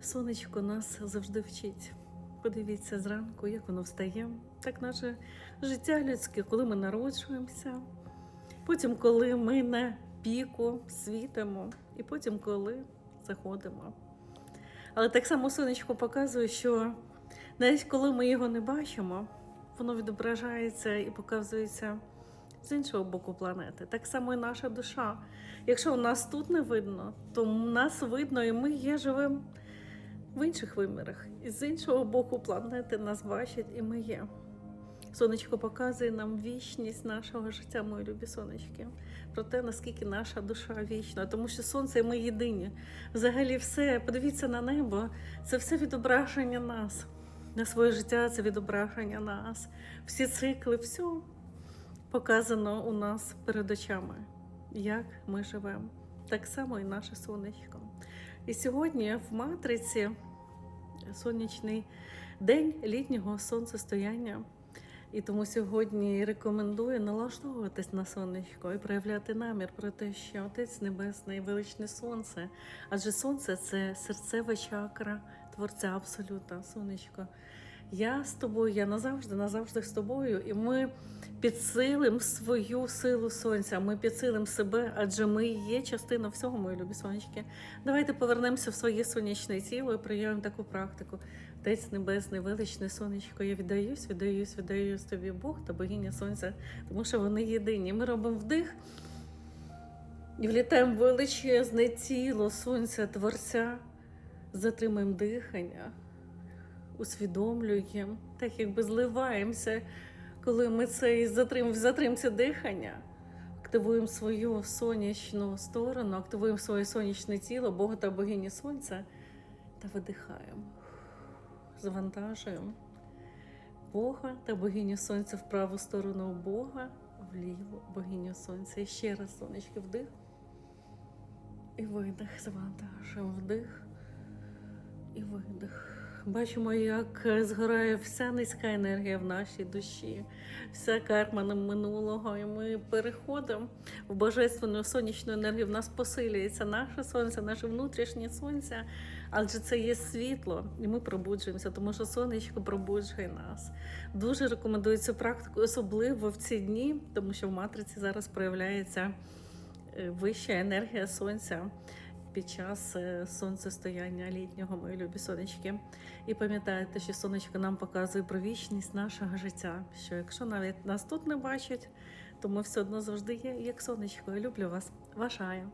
Сонечко нас завжди вчить. Подивіться зранку, як воно встає. Так наше життя людське, коли ми народжуємося, потім, коли ми на піку світимо, і потім, коли заходимо. Але так само сонечко показує, що навіть коли ми його не бачимо, воно відображається і показується з іншого боку планети. Так само і наша душа. Якщо нас тут не видно, то нас видно, і ми є живим в інших вимірах. І з іншого боку планети нас бачать, і ми є. Сонечко показує нам вічність нашого життя, мої любі сонечки, про те, наскільки наша душа вічна, тому що сонце ми єдині. Взагалі, все, подивіться на небо, це все відображення нас. На своє життя це відображення нас. Всі цикли, все показано у нас перед очами, як ми живемо. Так само і наше сонечко. І сьогодні в матриці сонячний день літнього сонцестояння. І тому сьогодні рекомендую налаштовуватись на сонечко і проявляти намір про те, що Отець Небесний, величне сонце, адже сонце це серцева чакра Творця Абсолюта, сонечко. Я з тобою, я назавжди, назавжди з тобою, і ми підсилимо свою силу сонця. Ми підсилимо себе, адже ми є частина всього, мої любі сонечки. Давайте повернемося в своє сонячне тіло і приймемо таку практику. Отець Небесний, величне сонечко, я віддаюсь, віддаюсь, віддаюсь тобі Бог та богиня сонця, тому що вони єдині. Ми робимо вдих і влітаємо величезне тіло сонця, Творця, затримуємо дихання, усвідомлюємо, так якби зливаємося, коли ми цей затрим, в затримці дихання. Активуємо свою сонячну сторону, активуємо своє сонячне тіло, Бога та богині сонця та видихаємо завантажуємо Бога та богиню сонця в праву сторону Бога, вліву богиню сонця. І ще раз сонечки вдих. І видих, завантажуємо вдих і видих. Бачимо, як згорає вся низька енергія в нашій душі, вся карма минулого. І ми переходимо в божественну сонячну енергію. В нас посилюється наше сонце, наше внутрішнє сонце, адже це є світло, і ми пробуджуємося, тому що сонечко пробуджує нас. Дуже рекомендую цю практику, особливо в ці дні, тому що в матриці зараз проявляється е, вища енергія сонця під час е, сонцестояння літнього, мої любі сонечки. І пам'ятайте, що сонечко нам показує про вічність нашого життя. Що якщо навіть нас тут не бачать, то ми все одно завжди є, як сонечко. Я люблю вас. Ая.